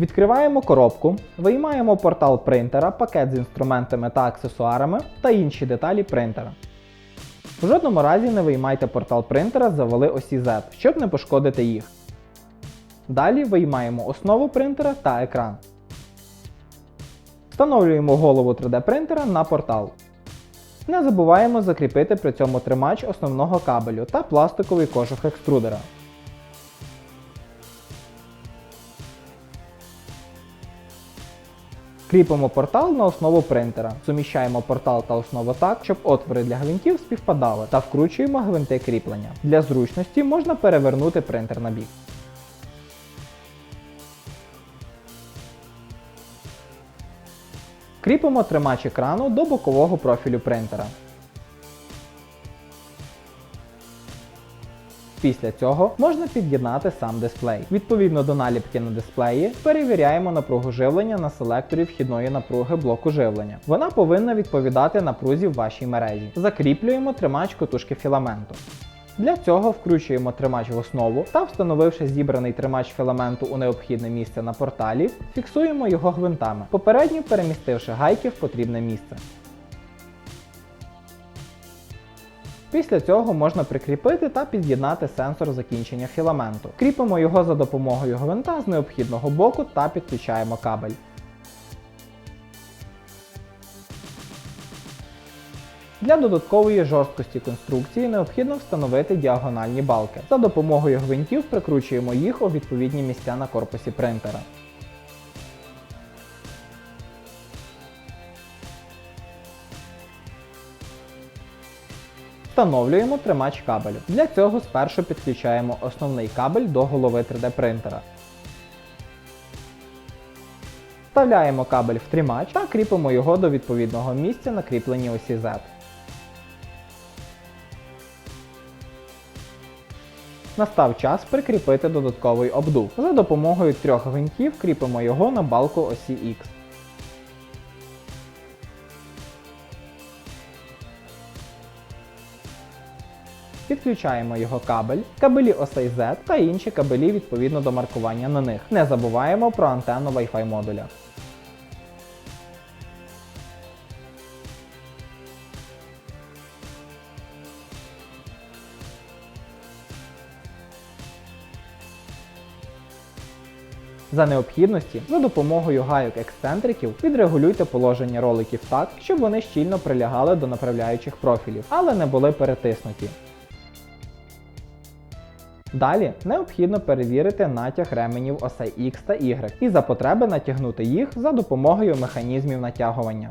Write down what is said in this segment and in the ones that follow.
Відкриваємо коробку, виймаємо портал принтера, пакет з інструментами та аксесуарами та інші деталі принтера. В жодному разі не виймайте портал принтера з завали осі Z, щоб не пошкодити їх. Далі виймаємо основу принтера та екран. Встановлюємо голову 3D принтера на портал. Не забуваємо закріпити при цьому тримач основного кабелю та пластиковий кожух екструдера. Кріпимо портал на основу принтера. Суміщаємо портал та основу так, щоб отвори для гвинтів співпадали, та вкручуємо гвинти кріплення. Для зручності можна перевернути принтер на бік. Кріпимо тримач екрану до бокового профілю принтера. Після цього можна під'єднати сам дисплей. Відповідно до наліпки на дисплеї, перевіряємо напругу живлення на селекторі вхідної напруги блоку живлення. Вона повинна відповідати напрузі в вашій мережі. Закріплюємо тримач котушки філаменту. Для цього вкручуємо тримач в основу та, встановивши зібраний тримач філаменту у необхідне місце на порталі, фіксуємо його гвинтами, попередньо перемістивши гайки в потрібне місце. Після цього можна прикріпити та під'єднати сенсор закінчення філаменту. Кріпимо його за допомогою гвинта з необхідного боку та підключаємо кабель. Для додаткової жорсткості конструкції необхідно встановити діагональні балки. За допомогою гвинтів прикручуємо їх у відповідні місця на корпусі принтера. Встановлюємо тримач кабелю. Для цього спершу підключаємо основний кабель до голови 3D принтера. Вставляємо кабель в тримач та кріпимо його до відповідного місця на кріпленні осі Z. Настав час прикріпити додатковий обдув. За допомогою трьох гвинтів кріпимо його на балку осі X. Підключаємо його кабель, кабелі осей Z та інші кабелі відповідно до маркування на них. Не забуваємо про антенну Wi-Fi модуля. За необхідності, за допомогою гайок ексцентриків відрегулюйте положення роликів так, щоб вони щільно прилягали до направляючих профілів, але не були перетиснуті. Далі необхідно перевірити натяг ременів осей X та Y і за потреби натягнути їх за допомогою механізмів натягування.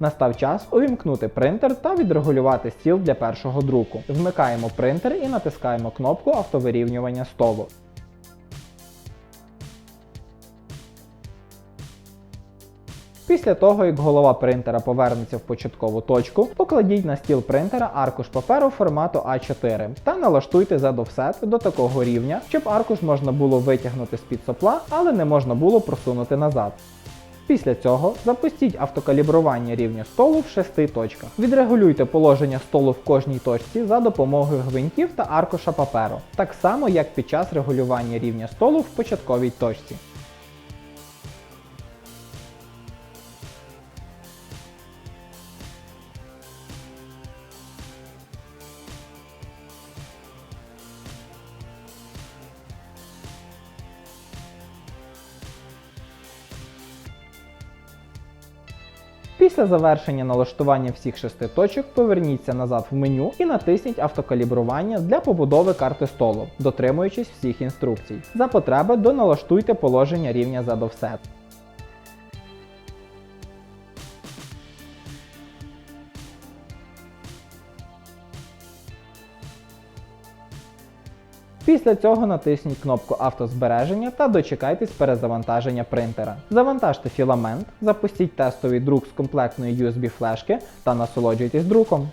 Настав час увімкнути принтер та відрегулювати стіл для першого друку. Вмикаємо принтер і натискаємо кнопку автовирівнювання столу. Після того, як голова принтера повернеться в початкову точку, покладіть на стіл принтера аркуш паперу формату А4 та налаштуйте offset до такого рівня, щоб аркуш можна було витягнути з-під сопла, але не можна було просунути назад. Після цього запустіть автокалібрування рівня столу в шести точках. Відрегулюйте положення столу в кожній точці за допомогою гвинтів та аркуша паперу, так само як під час регулювання рівня столу в початковій точці. Після завершення налаштування всіх шести точок поверніться назад в меню і натисніть автокалібрування для побудови карти столу, дотримуючись всіх інструкцій. За потреби доналаштуйте положення рівня Z Після цього натисніть кнопку автозбереження та дочекайтесь перезавантаження принтера. Завантажте філамент, запустіть тестовий друк з комплектної USB флешки та насолоджуйтесь друком.